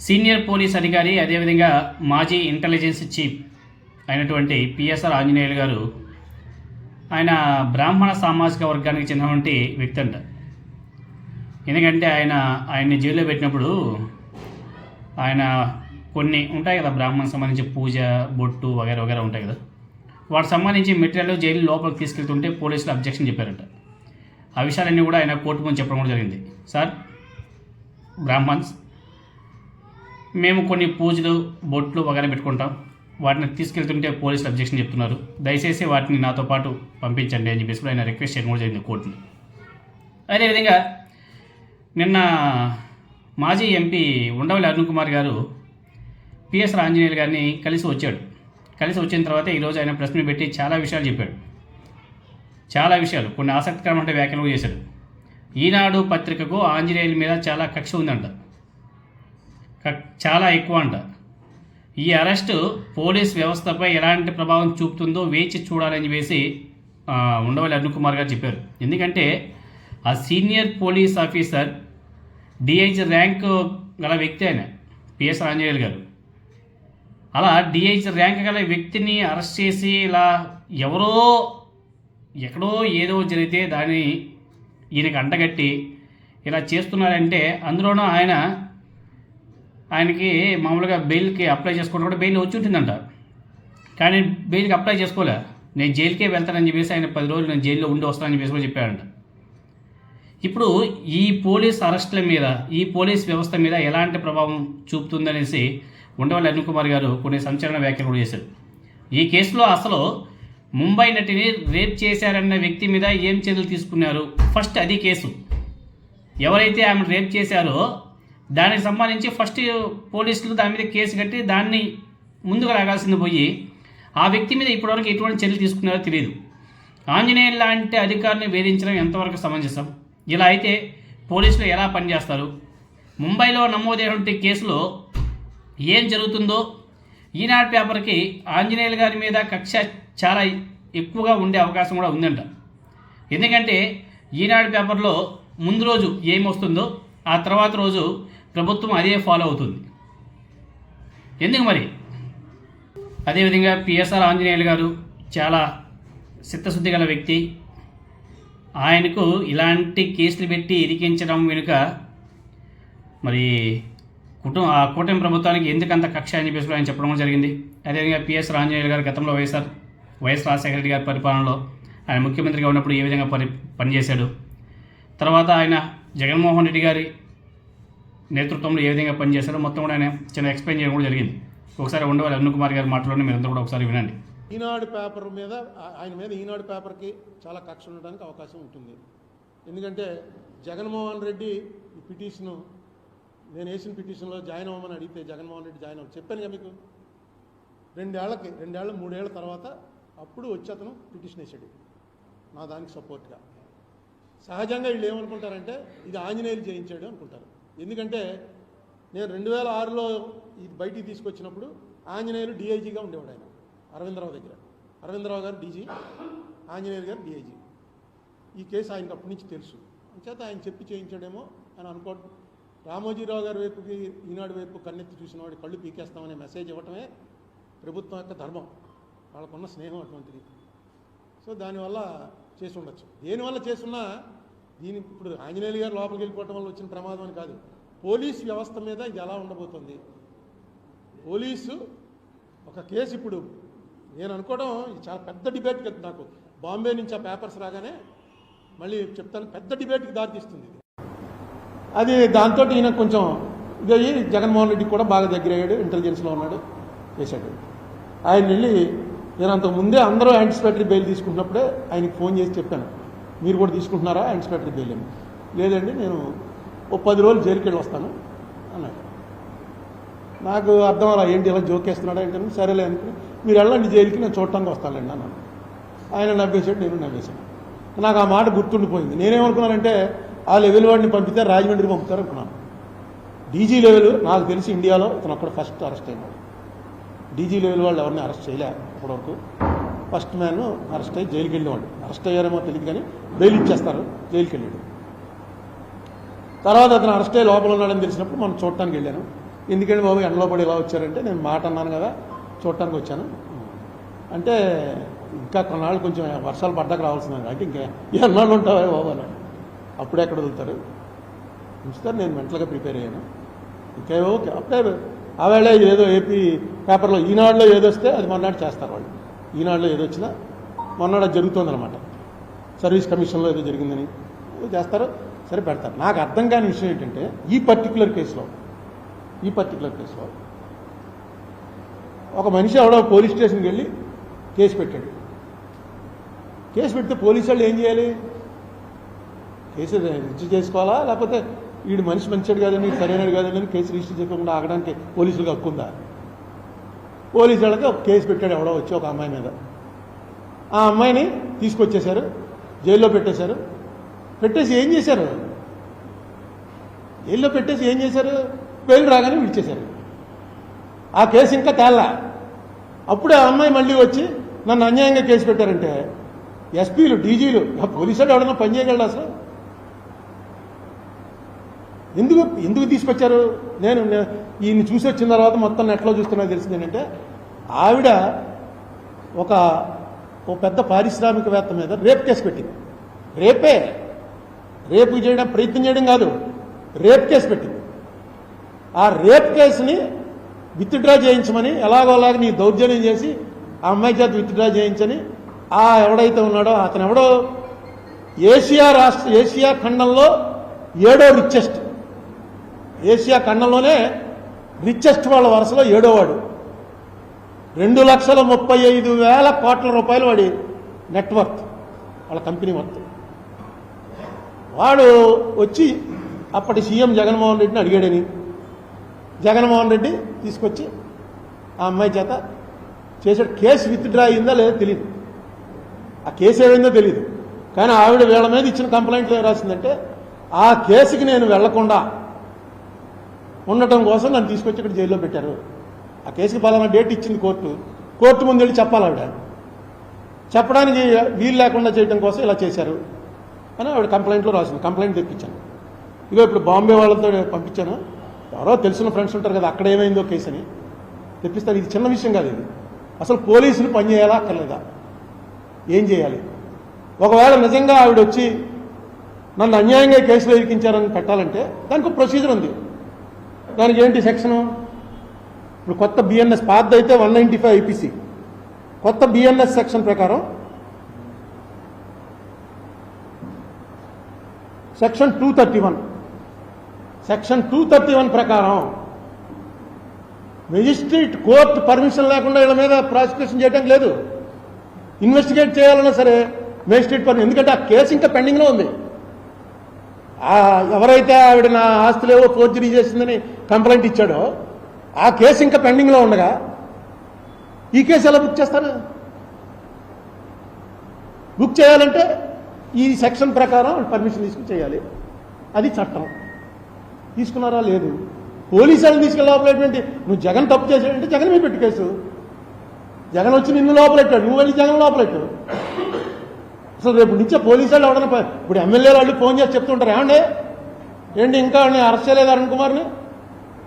Senior police అధికారి అదేవిధంగా మాజీ ఇంటెలిజెన్స్ చీఫ్ అయినటువంటి పిఎస్ఆర్ ఆంజనేయులు గారు ఆయన బ్రాహ్మణ సామాజిక వర్గానికి చెందినటువంటి వ్యక్తి అంట. ఎందుకంటే ఆయన ఆయన్ని జైల్లో పెట్టినప్పుడు ఆయన కొన్ని ఉంటాయి కదా బ్రాహ్మణ్ సంబంధించి పూజ బొట్టు వగైరా వగైరా ఉంటాయి కదా. వాటికి సంబంధించి మెటీరియల్ జైలు లోపలికి తీసుకెళ్తుంటే పోలీసులు అబ్జెక్షన్ చెప్పారంట. ఆ విషయాలన్నీ కూడా ఆయన కోర్టు ముందు చెప్పడం కూడా జరిగింది. సార్ బ్రాహ్మణ్స్ మేము కొన్ని పూజలు బొట్లు వగేరా పెట్టుకుంటాం. వాటిని తీసుకెళ్తుంటే పోలీసులు అబ్జెక్షన్ చెప్తున్నారు. దయచేసి వాటిని నాతో పాటు పంపించండి అని చెప్పేసి కూడా ఆయన రిక్వెస్ట్ చేయడం కూడా జరిగింది కోర్టుని అదేవిధంగా నిన్న మాజీ ఎంపీ ఉండవల్లి అరుణ్ కుమార్ గారు పిఎస్ ఆంజనేయులు గారిని కలిసి వచ్చాడు. కలిసి వచ్చిన తర్వాత ఈరోజు ఆయన ప్రెస్ మీట్ పెట్టి చాలా విషయాలు చెప్పాడు. చాలా విషయాలు కొన్ని ఆసక్తికరమైన వ్యాఖ్యలు చేశాడు. ఈనాడు పత్రికకు ఆంజనేయుల మీద చాలా కక్ష ఉందంట. చాలా ఎక్కువ అంట. ఈ అరెస్టు పోలీస్ వ్యవస్థపై ఎలాంటి ప్రభావం చూపుతుందో వేచి చూడాలని చెప్పేసి ఉండవల్లి అరుణ్ కుమార్ గారు చెప్పారు. ఎందుకంటే ఆ senior police officer DIG rank గల వ్యక్తి ఆయన పిఎస్ ఆంజనేయులు గారు. అలా డిఐజీ ర్యాంక్ గల వ్యక్తిని అరెస్ట్ చేసి ఇలా ఎవరో ఎక్కడో ఏదో జరిగితే దాన్ని ఈయనకి అంటగట్టి ఇలా చేస్తున్నారంటే అందులోనూ ఆయన ఆయనకి మామూలుగా బెయిల్కి అప్లై చేసుకుంటే కూడా బెయిల్ వచ్చి ఉంటుందంట. కానీ బెయిల్కి అప్లై చేసుకోలే. నేను జైలుకే వెళ్తానని చెప్పేసి ఆయన పది రోజులు నేను జైల్లో ఉండి వస్తానని చెప్పేసి కూడా చెప్పాడంట. ఇప్పుడు ఈ పోలీస్ అరెస్టుల మీద ఈ పోలీస్ వ్యవస్థ మీద ఎలాంటి ప్రభావం చూపుతుందనేసి ఉండవల్లి అరుణ్ కుమార్ గారు కొన్ని సంచలన వ్యాఖ్యలు కూడా చేశారు. ఈ కేసులో అసలు ముంబై నటిని రేప్ చేశారన్న వ్యక్తి మీద ఏం చర్యలు తీసుకున్నారు? ఫస్ట్ అది కేసు. ఎవరైతే ఆమె రేప్ చేశారో దానికి సంబంధించి ఫస్ట్ పోలీసులు దాని మీద కేసు కట్టి దాన్ని ముందుకు రాగాల్సింది పోయి ఆ వ్యక్తి మీద ఇప్పటివరకు ఎటువంటి చర్యలు తీసుకున్నారో తెలియదు. ఆంజనేయులు లాంటి అధికారిని వేధించడం ఎంతవరకు సమంజసం? ఇలా అయితే పోలీసులు ఎలా పనిచేస్తారు? ముంబైలో నమోదైనటువంటి కేసులో ఏం జరుగుతుందో ఈనాడు పేపర్కి ఆంజనేయులు గారి మీద కక్ష చాలా ఎక్కువగా ఉండే అవకాశం కూడా ఉందంట. ఎందుకంటే ఈనాడు పేపర్లో ముందు రోజు ఏమొస్తుందో ఆ తర్వాత రోజు ప్రభుత్వం అదే ఫాలో అవుతుంది. ఎందుకు మరి? అదేవిధంగా పిఎస్ఆర్ ఆంజనేయులు గారు చాలా చిత్తశుద్ధి గల వ్యక్తి. ఆయనకు ఇలాంటి కేసులు పెట్టి ఇరికించడం వెనుక మరి కుటుంబ ఆ కూటమి ప్రభుత్వానికి ఎందుకంత కక్ష అని చెప్పేసి ఆయన చెప్పడం జరిగింది. అదేవిధంగా పిఎస్ రాంజనేయులు గారు గతంలో వైఎస్ఆర్ వైఎస్ రాజశేఖర రెడ్డి గారి పరిపాలనలో ఆయన ముఖ్యమంత్రిగా ఉన్నప్పుడు ఏ విధంగా పని పనిచేశాడు. తర్వాత ఆయన జగన్మోహన్ రెడ్డి గారి నేతృత్వంలో ఏ విధంగా పనిచేశారో మొత్తం కూడా ఆయన చిన్న ఎక్స్ప్లెయిన్ చేయడం కూడా జరిగింది. ఒకసారి ఉండవాలి అరుణ్ కుమార్ గారి మాటలోనే మీరంతా కూడా ఒకసారి వినండి. ఈనాడు పేపర్ మీద ఆయన మీద ఈనాడు పేపర్కి చాలా కక్ష ఉండడానికి అవకాశం ఉంటుంది. ఎందుకంటే జగన్మోహన్ రెడ్డి ఈ పిటిషను నేను వేసిన పిటిషన్లో జాయిన్ అవ్వమని అడిగితే జగన్మోహన్ రెడ్డి జాయిన్ అవ్వ చెప్పాను కదా మీకు? రెండేళ్ళకి రెండేళ్ళ మూడేళ్ళ తర్వాత అప్పుడు వచ్చి అతను పిటిషన్ వేసాడు. నా దానికి సపోర్ట్గా సహజంగా వీళ్ళు ఏమనుకుంటారంటే ఇది ఆంజనేయులు చేయించాడు అనుకుంటారు. ఎందుకంటే నేను రెండు వేల ఆరులో ఇది బయటికి తీసుకొచ్చినప్పుడు ఆంజనేయులు డీఐజీగా ఉండేవాడు ఆయన అరవిందరావు దగ్గర. అరవిందరావు గారు డీజీ ఆంజనేయులు గారు డిఐజీ. ఈ కేసు ఆయనకు అప్పటి నుంచి తెలుసు. అంచేత ఆయన చెప్పి చేయించాడేమో అని అనుకో రామోజీరావు గారి వైపుకి ఈనాడు వైపు కన్నెత్తి చూసిన వాడి కళ్ళు పీకేస్తామనే మెసేజ్ ఇవ్వటమే ప్రభుత్వం యొక్క ధర్మం. వాళ్ళకున్న స్నేహం అటువంటిది. సో దానివల్ల చేసి ఉండొచ్చు. దేనివల్ల చేసున్నా దీని ఇప్పుడు ఆంజనేయులు గారు లోపలికి వెళ్ళిపోవటం వల్ల వచ్చిన ప్రమాదం అని కాదు. పోలీస్ వ్యవస్థ మీద ఇది ఎలా ఉండబోతుంది? పోలీసు ఒక కేసు ఇప్పుడు నేను అనుకోవడం చాలా పెద్ద డిబేట్ కదా నాకు. బాంబే నుంచి ఆ పేపర్స్ రాగానే మళ్ళీ చెప్తాను పెద్ద డిబేట్కి దారితీస్తుంది ఇది. అది దాంతో ఈయన కొంచెం ఇదయ్యి జగన్మోహన్ రెడ్డి కూడా బాగా దగ్గర అయ్యాడు ఇంటెలిజెన్స్లో ఉన్నాడు చేశాడు. ఆయన వెళ్ళి నేను అంతకు ముందే అందరూ యాంటిసిపేటరీ బెయిల్ తీసుకుంటున్నప్పుడే ఆయనకి ఫోన్ చేసి చెప్పాను. మీరు కూడా తీసుకుంటున్నారా? యాంటిసిపేటరీ బెయిల్ లేదండి నేను ఓ పది రోజులు జైలుకి వెళ్ళి వస్తాను అన్నాడు. నాకు అర్థం అలా ఏంటి ఇలా జోకేస్తున్నాడా ఏంటని సరేలే అనుకుని మీరు వెళ్ళండి జైలుకి నేను చూడటానికి వస్తానండి అన్నాను ఆయన నవ్వేశాడు నేను నవ్వేశాను. నాకు ఆ మాట గుర్తుండిపోయింది. నేనేమనుకున్నానంటే ఆ లెవెల్ వాడిని పంపితే రాజమండ్రి పంపుతారు అనుకున్నాను డీజీ లెవెల్ నాకు తెలిసి ఇండియాలో ఇతను అక్కడ ఫస్ట్ అరెస్ట్ అయినాడు. డీజీ లెవెల్ వాళ్ళు ఎవరిని అరెస్ట్ చేయలే అప్పటివరకు. ఫస్ట్ మ్యాన్ అరెస్ట్ అయ్యి జైలుకి వెళ్ళేవాడు. అరెస్ట్ అయ్యారేమో తెలియదు కానీ బెయిల్ ఇచ్చేస్తారు జైలుకి వెళ్ళాడు తర్వాత అతను అరెస్ట్ అయ్యి లోపల ఉన్నాడని తెలిసినప్పుడు మనం చూడటానికి వెళ్ళాను. ఎందుకంటే బాబు ఎండలో పడి ఇలా వచ్చారంటే నేను మాట అన్నాను కదా చూడటానికి వచ్చాను. అంటే ఇంకా కొన్నాళ్ళు కొంచెం వర్షాలు పడ్డాక రావాల్సింది అంటే ఇంకా ఎన్నాళ్ళు ఉంటావా బాబు అన్నాడు అప్పుడే ఎక్కడ వదులుతారు? ఉంచుతారు నేను మెంటల్గా ప్రిపేర్ అయ్యాను. ఇంకా ఓకే అప్పుడే ఆవేళ ఏదో ఏపీ పేపర్లో ఈనాడులో ఏదో వస్తే అది మొన్నటి చేస్తారు వాళ్ళు. ఈనాడులో ఏదో వచ్చినా మొన్నడ జరుగుతుందనమాట సర్వీస్ కమిషన్లో ఏదో జరిగిందని. ఏదో చేస్తారు సరే పెడతారు. నాకు అర్థం కాని విషయం ఏంటంటే ఈ పర్టికులర్ కేసులో ఈ పర్టికులర్ కేసులో ఒక మనిషి ఎవడో పోలీస్ స్టేషన్కి వెళ్ళి కేసు పెట్టాడు. కేసు పెడితే పోలీసు వాళ్ళు ఏం చేయాలి? కేసు రిజిస్టర్ చేసుకోవాలా? లేకపోతే వీడు మనిషి మంచివాడు కాదని వీడు సరైనడు కాదని కేసు రిజిస్టర్ చేయకుండా ఆగడానికి పోలీసులకు హక్కు ఉందా? పోలీసు వాళ్ళకి ఒక కేసు పెట్టాడు ఎవడో వచ్చి ఒక అమ్మాయి మీద. ఆ అమ్మాయిని తీసుకొచ్చేశారు జైల్లో పెట్టేశారు. పెట్టేసి ఏం చేశారు? జైల్లో పెట్టేసి ఏం చేశారు? బెయిల్ రాగానే విడిచేశారు. ఆ కేసు ఇంకా తేల్లా అప్పుడే ఆ అమ్మాయి మళ్ళీ వచ్చి నన్ను అన్యాయంగా కేసు పెట్టారంటే ఎస్పీలు డీజీలు ఆ పోలీసులు ఎవడన్నా పని చేయగలడు అసలు ఎందుకు ఎందుకు తీసుకొచ్చారు? నేను ఈయన చూసి వచ్చిన తర్వాత మొత్తం నెట్లో చూస్తున్నా తెలిసింది ఏంటంటే ఆవిడ ఒక ఓ పెద్ద పారిశ్రామికవేత్త మీద రేప్ కేసు పెట్టింది. రేపే రేపు చేయడం ప్రయత్నం చేయడం కాదు రేప్ కేసు పెట్టింది. ఆ రేప్ కేసుని విత్డ్రా చేయించమని ఎలాగోలాగ నీ దౌర్జన్యం చేసి ఆ అమ్మాయి చేత విత్డ్రా చేయించని ఆ ఎవడైతే ఉన్నాడో అతను ఎవడో ఏషియా రాష్ట్ర ఏషియా ఖండంలో ఏడో రిచెస్ట్ ఏషియా ఖండంలోనే రిచెస్ట్ వాళ్ళ వరుసలో ఏడోవాడు. రెండు లక్షల ముప్పై ఐదు వేల కోట్ల రూపాయలు వాడి నెట్వర్క్ వాళ్ళ కంపెనీ మొత్తం. వాడు వచ్చి అప్పటి సీఎం జగన్మోహన్ రెడ్డిని అడిగాడని. జగన్మోహన్ రెడ్డి తీసుకొచ్చి ఆ అమ్మాయి చేత చేసాడు కేసు విత్డ్రా అయిందా లేదో తెలియదు ఆ కేసు ఏమైందో తెలియదు కానీ ఆవిడ వీళ్ళ మీద ఇచ్చిన కంప్లైంట్లు ఏం రాసిందంటే ఆ కేసుకి నేను వెళ్ళకుండా ఉండటం కోసం నన్ను తీసుకొచ్చి ఇక్కడ జైల్లో పెట్టారు. ఆ కేసుకి పలానా డేట్ ఇచ్చింది కోర్టు. కోర్టు ముందు వెళ్ళి చెప్పాలి ఆవిడ. చెప్పడానికి వీలు లేకుండా చేయడం కోసం ఇలా చేశారు అని ఆవిడ కంప్లైంట్లో రాసింది. కంప్లైంట్ తెప్పించాను. ఇదిగో ఇప్పుడు బాంబే వాళ్ళతో పంపించాను. ఎవరో తెలిసిన ఫ్రెండ్స్ ఉంటారు కదా అక్కడ ఏమైందో కేసు అని తెప్పిస్తాను ఇది చిన్న విషయం కాదు ఇది. అసలు పోలీసులు పనిచేయాలా అక్కర్లేదా? ఏం చేయాలి? ఒకవేళ నిజంగా ఆవిడ వచ్చి నన్ను అన్యాయంగా కేసులో ఇరికించారని పెట్టాలంటే దానికి ప్రొసీజర్ ఉంది. దానికి ఏంటి సెక్షను? ఇప్పుడు కొత్త బిఎన్ఎస్ పాత అయితే వన్ నైంటీ ఫైవ్ ఐపీసీ కొత్త బిఎన్ఎస్ సెక్షన్ ప్రకారం section two thirty one section two thirty one ప్రకారం మెజిస్ట్రేట్ కోర్టు పర్మిషన్ లేకుండా వీళ్ళ మీద ప్రాసిక్యూషన్ చేయడానికి లేదు. ఇన్వెస్టిగేట్ చేయాలన్నా సరే మేజిస్ట్రేట్ పర్మిషన్ ఎందుకంటే ఆ కేసు ఇంకా పెండింగ్లో ఉంది. ఎవరైతే ఆవిడ నా ఆస్తులేవో ఫోర్జరీ చేసిందని కంప్లైంట్ ఇచ్చాడో ఆ కేసు ఇంకా పెండింగ్లో ఉండగా ఈ కేసు ఎలా బుక్ చేస్తారు? బుక్ చేయాలంటే ఈ సెక్షన్ ప్రకారం పర్మిషన్ తీసుకుని చేయాలి. అది చట్టం. తీసుకున్నారా లేదు? పోలీసు వాళ్ళని తీసుకెళ్ళి లోపలేటువంటి నువ్వు జగన్ తప్పు చేసాడంటే జగన్ మీద పెట్టు కేసు. జగన్ వచ్చి నిన్ను లోపలెట్టాడు. నువ్వు వెళ్ళి జగన్ లోపలెట్టు. అసలు రేపు నుంచే పోలీసు వాళ్ళు ఎవడన్నా ఇప్పుడు ఎమ్మెల్యే వాళ్ళు ఫోన్ చేసి చెప్తుంటారు? ఏమండి? ఏంటి ఇంకా అరెస్ట్ చేయలేదు అరుణ్ కుమార్ని?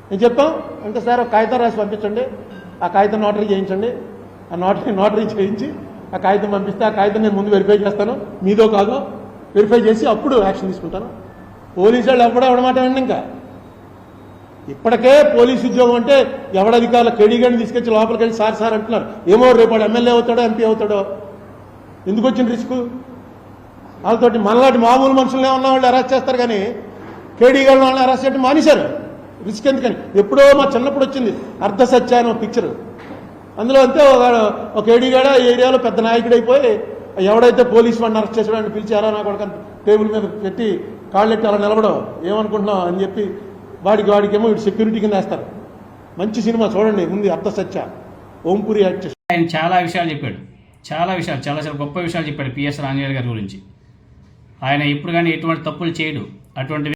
నేను చెప్పాం అంటే సార్ ఒక కాగితం రాసి పంపించండి. ఆ కాగితం నోటరీ చేయించండి. ఆ నోటరీ నోటరీ చేయించి ఆ కాగితం పంపిస్తే ఆ కాగితం నేను ముందు వెరిఫై చేస్తాను. మీదో కాదో వెరిఫై చేసి అప్పుడు యాక్షన్ తీసుకుంటాను. పోలీసు వాళ్ళు ఎప్పుడో ఎవడమాట అండి ఇంకా. ఇప్పటికే పోలీసు ఉద్యోగం అంటే ఎవడ అధికారులు కేడీగాడిని తీసుకొచ్చి లోపలికి వెళ్ళి సార్ సార్ అంటున్నారు. ఏమో రేపు ఎమ్మెల్యే అవుతాడో ఎంపీ అవుతాడో. ఎందుకు వచ్చింది రిస్క్? వాళ్ళతోటి మనలాంటి మామూలు మనుషులనే ఉన్న వాళ్ళు అరెస్ట్ చేస్తారు కానీ కేడీగాళ్ళు వాళ్ళని అరెస్ట్ చేయడం మానేశారు. రిస్క్ ఎందుకని? ఎప్పుడో మా చిన్నప్పుడు వచ్చింది. అర్ధ సత్యాయన పిక్చర్ అందులో అంతే ఒక- ఒక ఏడీగాడ ఏరియాలో పెద్ద నాయకుడైపోయి ఎవడైతే పోలీసు వాడిని అరెస్ట్ చేసాడని పిలిచారా నాకు ఒక టేబుల్ మీద పెట్టి కాళ్ళెట్టి అలా నిలబడవు ఏమనుకుంటున్నావు అని చెప్పి వాడికి వాడికేమో వీడు సెక్యూరిటీ కింద వేస్తారు. మంచి సినిమా చూడండి. ముందు అర్ధ సత్య. ఓంపురి యాక్ట్ చేసి ఆయన చాలా విషయాలు చెప్పాడు. చాలా విషయాలు చాలా చాలా గొప్ప విషయాలు చెప్పాడు పిఎస్ రాంజనేయులు గారి గురించి. ఆయన ఇప్పుడు కానీ ఎటువంటి తప్పులు చేయడు. అటువంటి